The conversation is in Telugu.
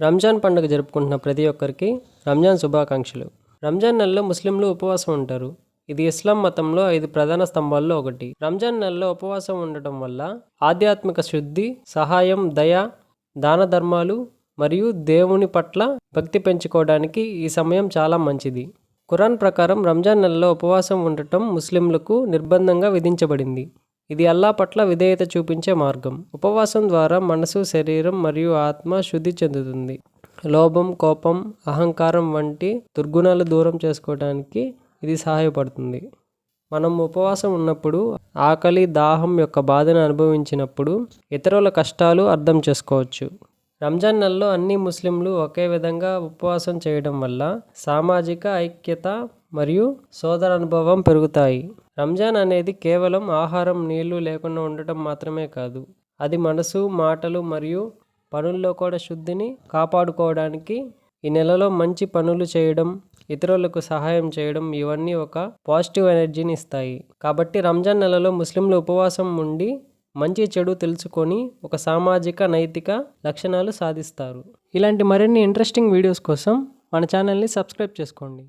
రంజాన్ పండుగ జరుపుకుంటున్న ప్రతి ఒక్కరికి రంజాన్ శుభాకాంక్షలు. రంజాన్ నెలలో ముస్లింలు ఉపవాసం ఉంటారు. ఇది ఇస్లాం మతంలో ఐదు ప్రధాన స్తంభాల్లో ఒకటి. రంజాన్ నెలలో ఉపవాసం ఉండటం వల్ల ఆధ్యాత్మిక శుద్ధి సహాయం దయ దాన ధర్మాలు మరియు దేవుని పట్ల భక్తి పెంచుకోవడానికి ఈ సమయం చాలా మంచిది. ఖురాన్ ప్రకారం రంజాన్ నెలలో ఉపవాసం ఉండటం ముస్లింలకు నిర్బంధంగా విధించబడింది. ఇది అల్లా పట్ల విధేయత చూపించే మార్గం. ఉపవాసం ద్వారా మనసు శరీరం మరియు ఆత్మ శుద్ధి చెందుతుంది. లోభం కోపం అహంకారం వంటి దుర్గుణాలు దూరం చేసుకోవడానికి ఇది సహాయపడుతుంది. మనం ఉపవాసం ఉన్నప్పుడు ఆకలి దాహం యొక్క బాధను అనుభవించినప్పుడు ఇతరుల కష్టాలు అర్థం చేసుకోవచ్చు. రంజాన్ నెలలో అన్ని ముస్లింలు ఒకే విధంగా ఉపవాసం చేయడం వల్ల సామాజిక ఐక్యత మరియు సోదరానుభవం పెరుగుతాయి. రంజాన్ అనేది కేవలం ఆహారం నీళ్ళు లేకుండా ఉండటం మాత్రమే కాదు. అది మనసు మాటలు మరియు పనుల్లో కూడా శుద్ధిని కాపాడుకోవడానికి ఈ నెలలో మంచి పనులు చేయడం ఇతరులకు సహాయం చేయడం ఇవన్నీ ఒక పాజిటివ్ ఎనర్జీని ఇస్తాయి. కాబట్టి రంజాన్ నెలలో ముస్లింలు ఉపవాసం ఉండి మంచి చెడు తెలుసుకొని ఒక సామాజిక నైతిక లక్షణాలు సాధిస్తారు. ఇలాంటి మరిన్ని ఇంట్రెస్టింగ్ వీడియోస్ కోసం మన ఛానల్ని సబ్స్క్రైబ్ చేసుకోండి.